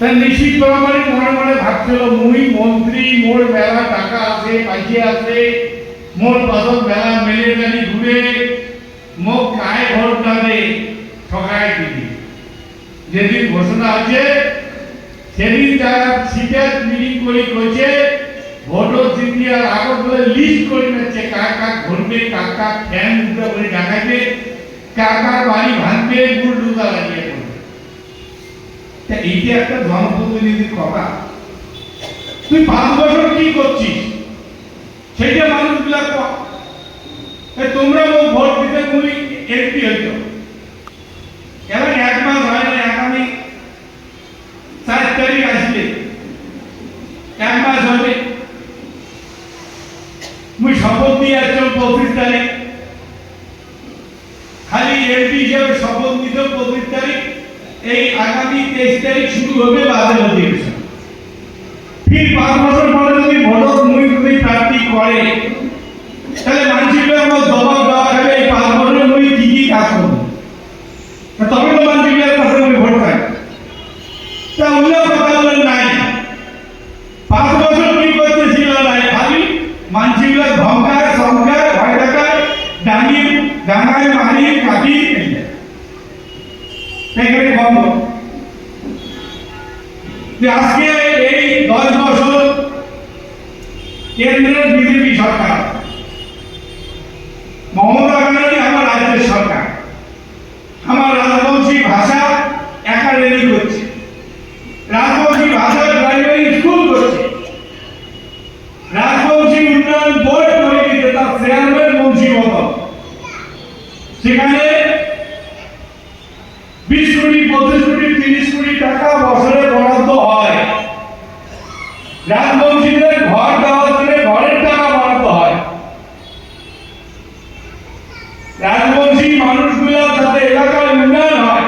তা নিশ্চিত ব্রহ্মণী মনে মনে ভাবছিল, মুই মন্ত্রী, মোর মেলা টাকা আছে, পাইছে আছে, মোর পাছত মেলা মেলে জানি ঘুরে, মোক কায় ভোট দাবে ঠকায় দিবি। যেদিন ঘোষণা আছে সেদিন তারা সিটার মিটিং করে কইছে ভোটর জিতিয়ার আগত বলে লিস্ট করে নিচ্ছে কার কার ঘুরবে কার কার ফ্যান উঠে করে দেখাইবে কার কার বাড়ি ভাঙবে গুড় ডুকা লাগিয়ে এইটা একটা জনপ্রতিনিধির কথা। তুই পাঁচ বছর কি করছিস? সেইটা মানুষগুলা তোমরা ও ভোট দিতে তুমি এমপি হইছ। এখন এক মাস হয় না আগামী চার তারিখ আসলে এক মাস হবে। মুই শপথ দিয়ে আসলাম পঁচিশ তারিখ। খালি এমপি হিসেবে শপথ নিত এই আগামী তেইশ তারিখ শুরু হবে বাজার অধিবেশন। ঠিক পাঁচ বছর পরে যদি ভোটক মুই যদি প্রার্থী করে, তাহলে মানুষের আমার জবাব দেওয়া হবে এই পাঁচ বছরে মুই কি কি কাজ করব তা তবে তো মানুষের কাছে আমি ভোট পাই তা অন্য কথা বলেন নাই পাঁচ বছর কি করতেছিল নাই খালি মানুষের ধমকায় সংখ্যায় ভয় দেখায় ডাঙি ডাঙায় মারি কাটি সেখানে বন্ধ। আজকে এই দশ বছর কেন্দ্রের বিজেপি সরকার, মমতা আমার রাজ্যের সরকার। আমার রাজবংশী ভাষা একাডেমি করছে। রাজবংশী ভাষা প্রাইমারি স্কুল করছে। রাজবংশী উন্নয়ন বোর্ড তার চেয়ারম্যান বংশী মতন সেখানে বিশ কোটি পঁচিশ কোটি তিরিশ কোটি টাকা বছরে বরাদ্দ হয় রাজবংশীদের ঘর দেওয়ার জন্য ঘরের টাকা বরাদ্দ হয় রাজবংশী মানুষগুলো যাতে এলাকার উন্নয়ন হয়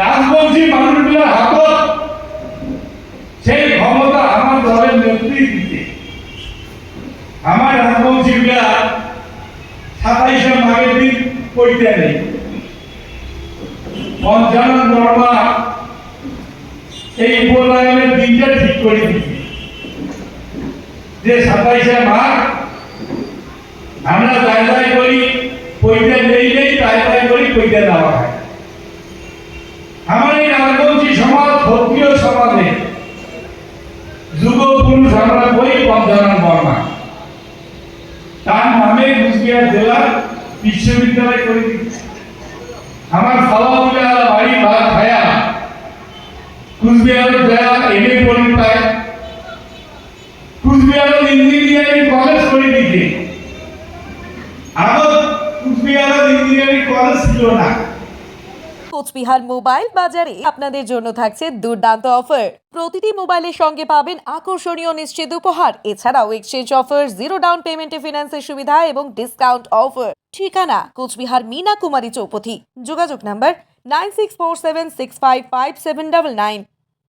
রাজবংশী মানুষগুলোর হাতত সেই ক্ষমতা আমার দলের নেতৃত্বে আমার রাজবংশীগুলা সাতাইশে মাঘের দিন পড়তে নেই পঞ্চানন বর্মা এই উপনয়নের দিনটা ঠিক করে দিচ্ছে যে সাতাইশে মাঘ আমরা দায় দায় করি পইতে নেই নেই দায় দায় করি পইতে দেওয়া হয়। আমার সমাজ ক্ষত্রিয় সমাজে যুগ পুরুষ আমরা বই পঞ্চানন বর্মা তার নামে কুচবিহার জেলার বিশ্ববিদ্যালয় করে। আমার সভাপতি বাড়ি ভাত খায়া কুচবিহার জেলা এম এ পায় কুচবিহার ইঞ্জিনিয়ারিং কলেজ করে দিচ্ছে আগত কুচবিহার ইঞ্জিনিয়ারিং কলেজ ছিল না। কোচবিহার মোবাইল বাজারে আপনাদের জন্য থাকছে দুর্দান্ত অফার। প্রতিটি মোবাইলের সঙ্গে পাবেন আকর্ষণীয় নিশ্চিত উপহার। এছাড়াও এক্সচেঞ্জ অফার জিরো ডাউন পেমেন্টে ফিনান্সের সুবিধা এবং ডিসকাউন্ট অফার ঠিকানা কোচবিহার মিনা কুমারী চৌপথি। যোগাযোগ number nine six four seven six five five seven double nine